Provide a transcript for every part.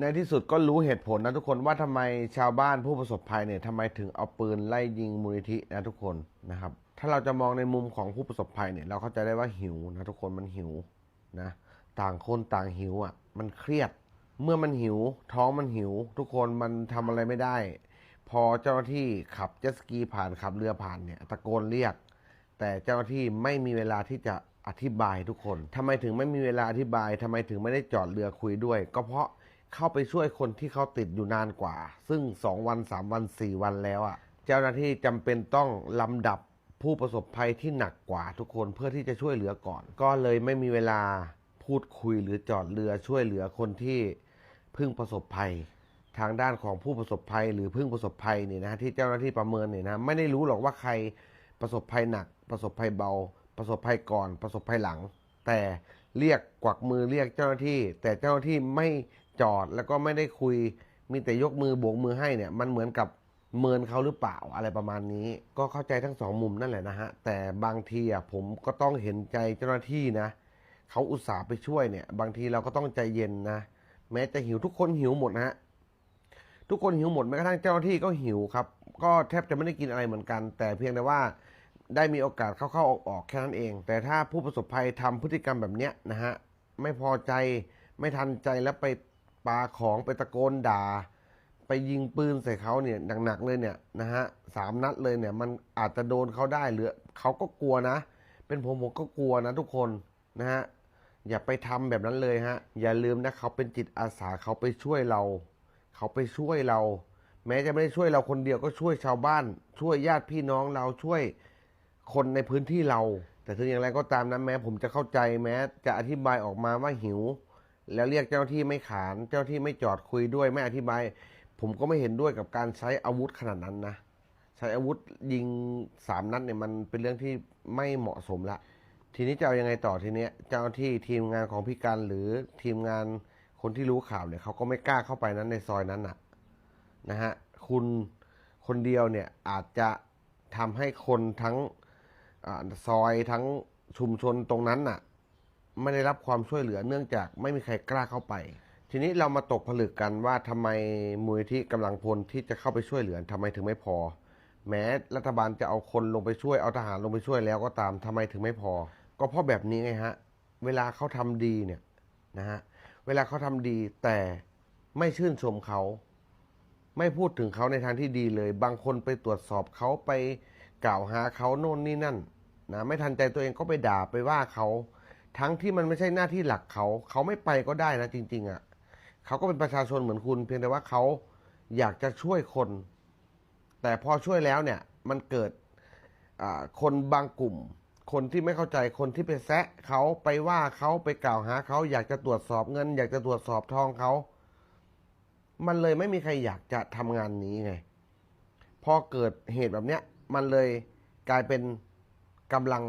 ในที่สุดก็รู้เหตุผลนะทุกคนว่าทำไมชาวบ้านผู้ประสบภัยเนี่ยทำไมถึงเอาปืนไล่ยิงมูลนิธินะทุกคนนะครับ ถ้าเราจะมองในมุมของผู้ประสบภัยเนี่ย เราเข้าใจได้ว่าหิวนะทุกคนมันหิวนะต่างคนต่างหิวอะ มันเครียด เมื่อมันหิว ท้องมันหิว ทุกคนมันทำอะไรไม่ได้ พอเจ้าหน้าที่ขับเจ็ตสกีผ่านขับเรือผ่านเนี่ยตะโกนเรียก แต่เจ้าหน้าที่ไม่มีเวลาที่จะอธิบายทุกคนทำไมถึงไม่มีเวลาอธิบายทำไมถึงไม่ได้จอดเรือคุยด้วย ก็เพราะ เข้าไปช่วยคนที่เขาติดอยู่นานกว่า ซึ่ง 2 วัน 3 วัน 4 วันแล้วอะ่ะ เจ้าหน้าที่จำเป็นต้องลำดับผู้ประสบภัยที่หนักกว่าทุกคนเพื่อที่จะช่วยเหลือก่อน ก็เลยไม่มีเวลาพูดคุยหรือจอดเรือช่วยเหลือคนที่เพิ่งประสบภัย ทางด้านของผู้ประสบภัยหรือเพิ่งประสบภัยเนี่ยนะที่เจ้าหน้าที่ประเมินเนี่ยนะไม่ได้รู้หรอกว่าใครประสบภัยหนัก ประสบภัยเบา ประสบภัยก่อน ประสบภัยหลัง แต่เรียกกวักมือเรียกเจ้าหน้าที่ แต่เจ้าหน้าที่ไม่ จอดแล้วก็ไม่ได้คุย มีแต่ยกมือโบกมือให้เนี่ย มันเหมือนกับเมินเขาหรือเปล่าอะไรประมาณนี้ ก็เข้าใจทั้งสองมุมนั่นแหละนะฮะ แต่บางทีอะผมก็ต้องเห็นใจเจ้าหน้าที่นะเขาอุตส่าห์ไปช่วยเนี่ย บางทีเราก็ต้องใจเย็นนะ แม้จะหิวทุกคนหิวหมดนะฮะทุกคนหิวหมดแม้กระทั่งเจ้าหน้าที่ก็หิวครับ ก็แทบจะไม่ได้กินอะไรเหมือนกัน แต่เพียงแต่ว่าได้มีโอกาสเข้าๆออกๆแค่นั้นเอง แต่ถ้าผู้ประสบภัยทำพฤติกรรมแบบเนี้ยนะฮะไม่พอใจไม่ทันใจแล้วไป ปาของไปตะโกนด่า ไปยิงปืนใส่เขาเนี่ยหนักๆเลยเนี่ยนะฮะสามนัดเลยเนี่ย มันอาจจะโดนเขาได้หรือเขาก็กลัวนะ เป็นผมผมก็กลัวนะทุกคนนะฮะอย่าไปทำแบบนั้นเลยฮะ อย่าลืมนะเขาเป็นจิตอาสาเขาไปช่วยเรา เขาไปช่วยเรา แม้จะไม่ได้ช่วยเราคนเดียวก็ช่วยชาวบ้าน ช่วยญาติพี่น้องเราช่วยคนในพื้นที่เรา แต่ถึงอย่างไรก็ตามนะแม้ผมจะเข้าใจแม้ จะอธิบายออกมาว่าหิว แล้วเรียกเจ้าที่ไม่ขาน เจ้าที่ไม่จอดคุยด้วยไม่อธิบาย ผมก็ไม่เห็นด้วยกับการใช้อาวุธขนาดนั้นนะ ใช้อาวุธยิงสามนัดเนี่ยมันเป็นเรื่องที่ไม่เหมาะสมละ ทีนี้จะเอายังไงต่อทีเนี้ย เจ้าที่ทีมงานของพี่กันหรือทีมงานคนที่รู้ข่าวเนี่ยเขาก็ไม่กล้าเข้าไปนั้นในซอยนั้นน่ะนะฮะคุณคนเดียวเนี่ยอาจจะทำให้คนทั้งอซอยทั้งชุมชนตรงนั้นน่ะ ไม่ได้รับความช่วยเหลือเนื่องจากไม่มีใครกล้าเข้าไป ทีนี้เรามาตกผลึกกันว่าทำไมมูลนิธิกำลังพลที่จะเข้าไปช่วยเหลือทำไมถึงไม่พอ แม้รัฐบาลจะเอาคนลงไปช่วยเอาทหารลงไปช่วยแล้วก็ตามทำไมถึงไม่พอ ก็เพราะแบบนี้ไงฮะเวลาเขาทำดีเนี่ยนะฮะเวลาเขาทำดีแต่ไม่ชื่นชมเขาไม่พูดถึงเขาในทางที่ดีเลย บางคนไปตรวจสอบเขาไปกล่าวหาเขาโน่นนี่นั่นนะไม่ทันใจตัวเองก็ไปด่าไปว่าเขา ทั้งที่มันไม่ใช่หน้าที่หลักเขา เขาไม่ไปก็ได้นะจริง ๆอะ่ะเขาก็เป็นประชาชนเหมือนคุณ เพียงแต่ว่าเขาอยากจะช่วยคน แต่พอช่วยแล้วเนี่ยมันเกิดคนบางกลุ่ม คนที่ไม่เข้าใจคนที่ไปแซะเขาไปว่าเขาไปกล่าวหาเขาอยากจะตรวจสอบเงิน อยากจะตรวจสอบทองเขามันเลยไม่มีใครอยากจะทำงานนี้ไง พอเกิดเหตุแบบเนี้ย มันเลยกลายเป็นกำลัง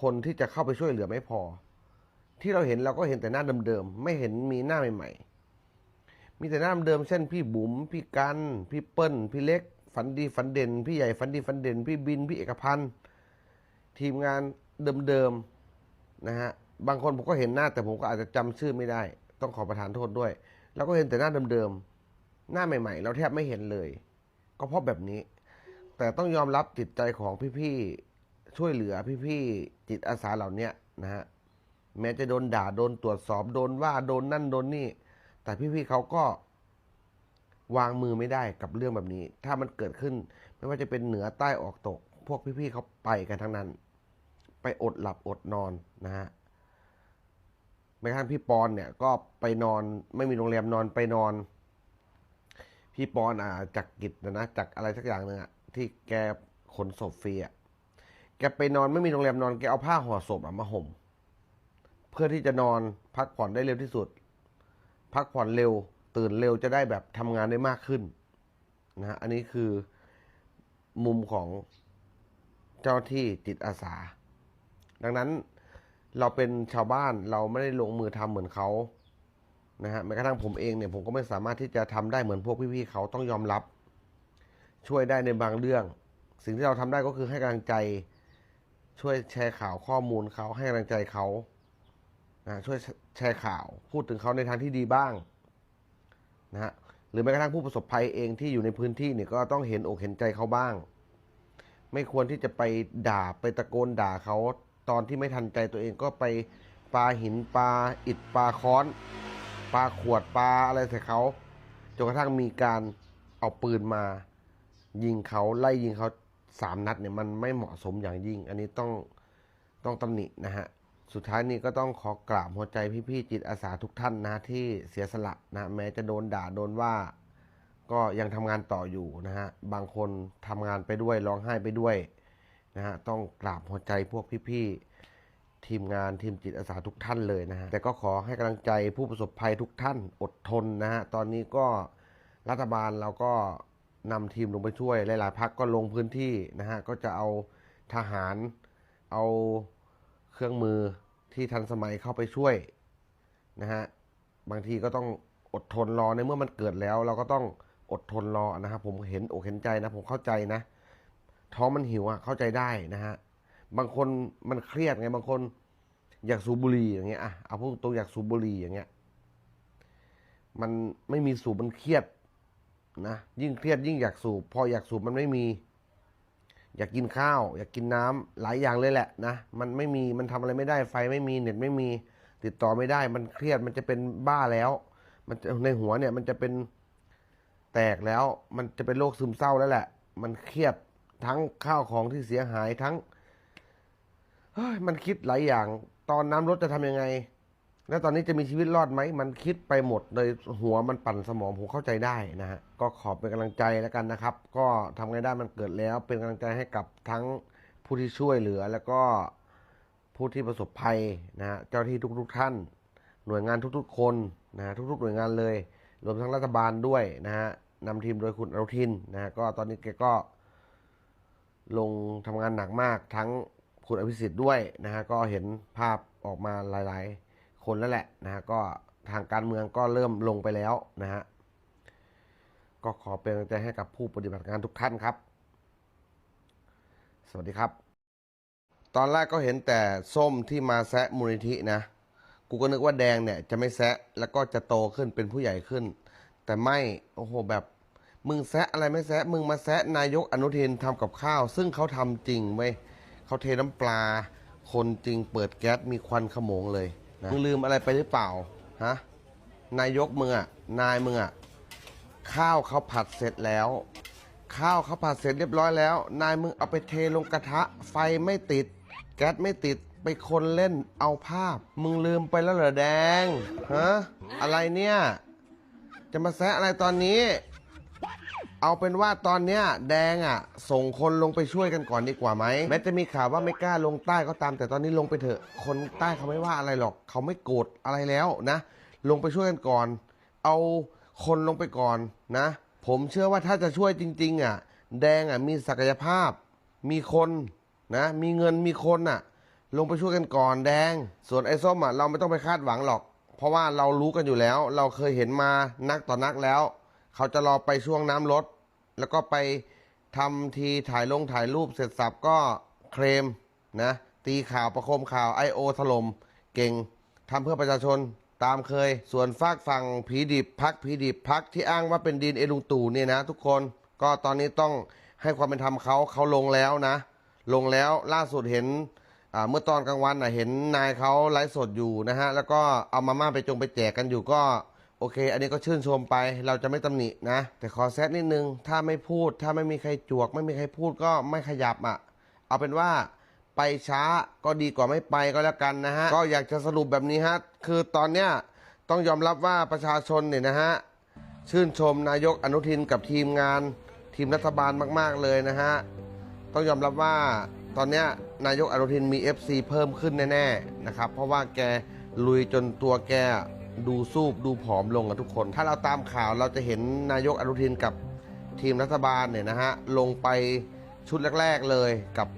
พลที่จะเข้าไปช่วยเหลือไม่พอ ที่เราเห็นเราก็เห็นแต่หน้าเดิมๆไม่เห็นมีหน้าใหม่ ๆ มีแต่หน้าเดิมเช่นพี่บุ๋มพี่กัน พี่เปิ้ลพี่เล็ก ฝันดีฝันเด่น พี่ใหญ่ฝันดีฝันเด่น พี่บินพี่เอกพันธ์ทีมงานเดิมๆนะฮะบางคนผมก็เห็นหน้าแต่ผมก็อาจจะจำชื่อไม่ได้ ต้องขอประทานโทษด้วยเราก็เห็นแต่หน้าเดิมๆหน้าใหม่ ๆ เราแทบไม่เห็นเลย ก็เพราะแบบนี้ แต่ต้องยอมรับจิตใจของพี่ๆ ช่วยเหลือพี่ๆจิตอาสาเหล่าเนี้ยนะฮะแม้จะโดนด่าโดนตรวจสอบโดนว่าโดนนั่นโดนนี่ แต่พี่ๆเขาก็วางมือไม่ได้กับเรื่องแบบนี้ ถ้ามันเกิดขึ้น ไม่ว่าจะเป็นเหนือใต้ออกตก พวกพี่ๆเขาไปกันทั้งนั้น ไปอดหลับอดนอนนะฮะแม้กระทั่งพี่ปอนเนี่ย ก็ไปนอนไม่มีโรงแรมนอนไปนอน พี่ปอนอ่าจากกิจนะนะจากอะไรสักอย่างหนึ่งอะที่แกขนศพฟรีอะ แกไปนอนไม่มีโรงแรมนอนแกเอาผ้าห่อศพมาห่ม เพื่อที่จะนอนพักผ่อนได้เร็วที่สุด พักผ่อนเร็ว ตื่นเร็วจะได้แบบทำงานได้มากขึ้นนะฮะอันนี้คือมุมของเจ้าที่จิตอาสา ดังนั้นเราเป็นชาวบ้านเราไม่ได้ลงมือทำเหมือนเขานะฮะแม้กระทั่งผมเองเนี่ยผมก็ไม่สามารถที่จะทำได้เหมือนพวกพี่ๆเขาต้องยอมรับ ช่วยได้ในบางเรื่อง สิ่งที่เราทำได้ก็คือให้กำลังใจ ช่วยแชร์ข่าวข้อมูลเขาให้กำลังใจเขาอ่าช่วยแชร์ข่าวพูดถึงเขาในทางที่ดีบ้างนะฮะหรือแม้กระทั่งผู้ประสบภัยเองที่อยู่ในพื้นที่เนี่ยก็ต้องเห็นอกเห็นใจเขาบ้าง ไม่ควรที่จะไปด่าไปตะโกนด่าเขาตอนที่ไม่ทันใจตัวเองก็ไปปาหินปาอิดปาค้อนปาขวดปาอะไรใส่เขาจนกระทั่งมีการเอาปืนมา ยิงเขาไล่ยิงเขา สามนัดเนี่ยมันไม่เหมาะสมอย่างยิ่ง อันนี้ต้องต้องตำหนินะฮะ สุดท้ายนี้ก็ต้องขอกราบหัวใจพี่ๆจิตอาสาทุกท่านนะที่เสียสละนะแม้จะโดนด่าโดนว่าก็ยังทำงานต่ออยู่นะฮะ บางคนทำงานไปด้วยร้องไห้ไปด้วยนะฮะ ต้องกราบหัวใจพวกพี่ๆทีมงานทีมจิตอาสาทุกท่านเลยนะฮะ แต่ก็ขอให้กำลังใจผู้ประสบภัยทุกท่านอดทนนะฮะ ตอนนี้ก็รัฐบาลเราก็ นำทีมลงไปช่วย หลาย ๆพักก็ลงพื้นที่นะฮะ ก็จะเอาทหาร เอาเครื่องมือที่ทันสมัยเข้าไปช่วยนะฮะ บางทีก็ต้องอดทนรอในเมื่อมันเกิดแล้ว เราก็ต้องอดทนรอนะครับผมเห็นอกเห็นใจนะผมเข้าใจนะ ท้องมันหิวอะเข้าใจได้นะฮะ บางคนมันเครียดไงบางคนอยากสูบบุหรี่อย่างเงี้ยอะเอาพูดตรงอยากสูบบุหรี่อย่างเงี้ย มันไม่มีสูบมันเครียด นะยิ่งเครียดยิ่งอยากสูบ พออยากสูบมันไม่มี อยากกินข้าว อยากกินน้ำหลายอย่างเลยแหละนะมันไม่มีมันทำอะไรไม่ได้ไฟไม่มีเน็ตไม่มีติดต่อไม่ได้มันเครียดมันจะเป็นบ้าแล้ว มันในหัวเนี่ยมันจะเป็นแตกแล้ว มันจะเป็นโรคซึมเศร้าแล้วแหละ มันเครียดทั้งข้าวของที่เสียหายทั้งเฮ้ยมันคิดหลายอย่าง ตอนน้ำรถจะทำยังไง แล้วตอนนี้จะมีชีวิตรอดไหม มันคิดไปหมดเลยหัวมันปั่นสมองผมเข้าใจได้นะฮะ ก็ขอเป็นกำลังใจแล้วกันนะครับ ก็ทำไงได้มันเกิดแล้ว เป็นกำลังใจให้กับทั้งผู้ที่ช่วยเหลือ แล้วก็ผู้ที่ประสบภัยนะฮะ เจ้าที่ทุก ๆ ท่าน หน่วยงานทุกๆ คนนะฮะทุก ๆ หน่วยงานเลย รวมทั้งรัฐบาลด้วยนะฮะนำทีมโดยคุณอนุทินนะฮะ ก็ตอนนี้แกก็ ลงทำงานหนักมากทั้งคุณอภิสิทธิ์ด้วยนะฮะ ก็เห็นภาพออกมาหลาย ๆ คนแล้วแหละนะฮะก็ทางการเมืองก็เริ่มลงไปแล้วนะฮะก็ขอเป็นกำลังใจให้กับผู้ปฏิบัติงานทุกท่านครับ สวัสดีครับ ตอนแรกก็เห็นแต่ส้มที่มาแซะมูลนิธินะ กูก็นึกว่าแดงเนี่ยจะไม่แซะแล้วก็จะโตขึ้นเป็นผู้ใหญ่ขึ้น แต่ไม่ โอ้โหแบบมึงแซะอะไรไม่แซะมึงมาแซะนายกอนุทินทำกับข้าว ซึ่งเขาทำจริงเว้ยเขาเทน้ำปลา คนจริงเปิดแก๊สมีควันขโมงเลย นะมึงลืมอะไรไปหรือเปล่าฮะนายกมึงอะนายมึงอะข้าวเขาผัดเสร็จแล้ว ข้าวเขาผัดเสร็จเรียบร้อยแล้ว นายมึงเอาไปเทลงกระทะ ไฟไม่ติด แก๊สไม่ติดไปคนเล่นเอาภาพ มึงลืมไปแล้วเหรอแดงฮะอะไรเนี่ย จะมาแซะอะไรตอนนี้ เอาเป็นว่าตอนเนี้ยแดงอะ ส่งคนลงไปช่วยกันก่อนดีกว่าไหมแม้จะมีข่าวว่าไม่กล้าลงใต้ก็ตาม แต่ตอนนี้ลงไปเถอะ คนใต้เขาไม่ว่าอะไรหรอก เขาไม่โกรธอะไรแล้วนะ ลงไปช่วยกันก่อน เอาคนลงไปก่อนนะ ผมเชื่อว่าถ้าจะช่วยจริง ๆ อะ แดงอะมีศักยภาพ มีคนนะ มีเงินมีคนอะ ลงไปช่วยกันก่อนแดง ส่วนไอ้ส้มอะเราไม่ต้องไปคาดหวังหรอก เพราะว่าเรารู้กันอยู่แล้ว เราเคยเห็นมานักต่อนักแล้ว เขาจะรอไปช่วงน้ำลด แล้วก็ไปทำทีถ่ายลงถ่ายรูปเสร็จสับก็เคลมนะตีข่าวประโคมข่าวไอโอถล่มเก่งทำเพื่อประชาชนตามเคย ส่วนฝากฝั่งผีดิบพักผีดิบพักที่อ้างว่าเป็นดีนเอลุงตู่เนี่ยนะ ทุกคนก็ตอนนี้ต้องให้ความเป็นธรรมเขาเขาลงแล้วนะ ลงแล้วล่าสุดเห็นเมื่อตอนกลางวันนะเห็นนายเขาไลฟ์สดอยู่นะฮะ แล้วก็เอามาม่าไปจงไปแจกกันอยู่ก็ โอเค อันนี้ก็ชื่นชมไป เราจะไม่ตำหนินะ แต่ขอแซดนิดนึง ถ้าไม่พูด ถ้าไม่มีใครจวก ไม่มีใครพูดก็ไม่ขยับอะ เอาเป็นว่าไปช้าก็ดีกว่าไม่ไปก็แล้วกันนะฮะ ก็อยากจะสรุปแบบนี้ฮะ คือตอนเนี้ยต้องยอมรับว่าประชาชนเนี่ยนะฮะ ชื่นชมนายกอนุทินกับทีมงาน ทีมรัฐบาลมาก ๆ เลยนะฮะ ต้องยอมรับว่าตอนเนี้ยนายกอนุทินมี FC เพิ่มขึ้นแน่ๆนะครับ เพราะว่าแกลุยจนตัวแก ดูซูบดูผอมลงกับทุกคน ถ้าเราตามข่าวเราจะเห็นนายกอนุทินกับทีมรัฐบาลเนี่ยนะฮะลงไปชุดแรก ๆเลยกับ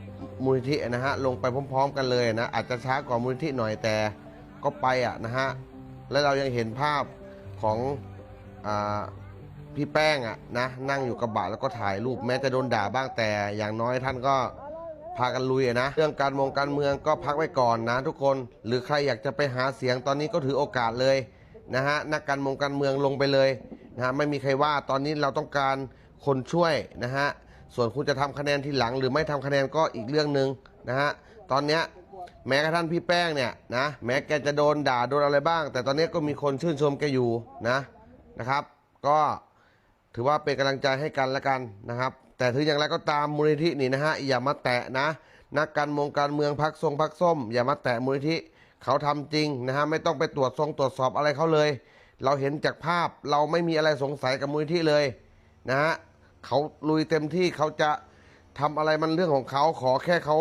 มูลนิธินะฮะลงไปพร้อม ๆ กันเลยนะอาจจะช้ากว่ามูลนิธิหน่อยแต่ก็ไปอะนะฮะและเรายังเห็นภาพของอพี่แป้งอะนะนั่งอยู่กระบะแล้วก็ถ่ายรูปแม้จะโดนด่าบ้างแต่อย่างน้อยท่านก็ พากันลุยอะนะ เรื่องการมงการเมืองก็พักไว้ก่อนนะทุกคน หรือใครอยากจะไปหาเสียงตอนนี้ก็ถือโอกาสเลยนะฮะนักการมงการเมืองลงไปเลยนะฮะไม่มีใครว่าตอนนี้เราต้องการคนช่วยนะฮะส่วนคุณจะทำคะแนนทีหลัง หรือไม่ทำคะแนนก็อีกเรื่องหนึ่งนะฮะตอนเนี้ยแม้กระทั่งพี่แป้งเนี่ยนะแม้แกจะโดนด่าโดนอะไรบ้าง แต่ตอนนี้ก็มีคนชื่นชมแกอยู่นะนะครับ ก็ถือว่าเป็นกำลังใจให้กันละกันนะครับ แต่ถึงอย่างไรก็ตามมูลนิธินี่นะฮะอย่ามาแตะนะ นักการเมองการเมืองพักทรงพักส้ม อย่ามาแตะมูลนิธิเขาทำจริงนะฮะไม่ต้องไปตรวจทรงตรวจสอบอะไรเขาเลย เราเห็นจากภาพเราไม่มีอะไรสงสัยกับมูลนิธิเลยนะฮะเขาลุยเต็มที่เขาจะทำอะไรมันเรื่องของเขาขอแค่เขา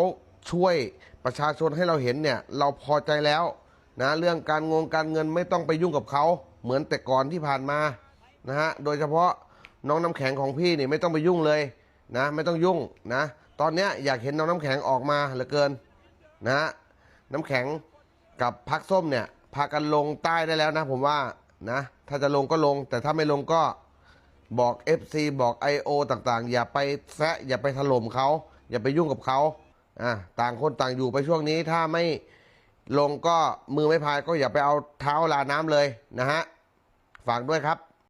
ช่วยประชาชนให้เราเห็นเนี่ยเราพอใจแล้วนะเรื่องการงงการเงินไม่ต้องไปยุ่งกับเขาเหมือนแต่ก่อนที่ผ่านมานะฮะโดยเฉพาะน้องน้ำแข็งของพี่นี่ไม่ต้องไปยุ่งเลย นะไม่ต้องยุ่งนะ ตอนเนี้ยอยากเห็นน้องน้ำแข็งออกมาเหลือเกินนะน้ำแข็งกับพักส้มเนี่ยพากันลงใต้ได้แล้วนะ ผมว่านะ ถ้าจะลงก็ลง แต่ถ้าไม่ลงก็บอก FC บอก I.O. ต่างๆ อย่าไปแซะอย่าไปถล่มเขาอย่าไปยุ่งกับเขาอะต่างคนต่างอยู่ไปช่วงนี้ถ้าไม่ลงก็มือไม่พายก็อย่าไปเอาเท้าลาน้ำเลยนะฮะฝากด้วยครับ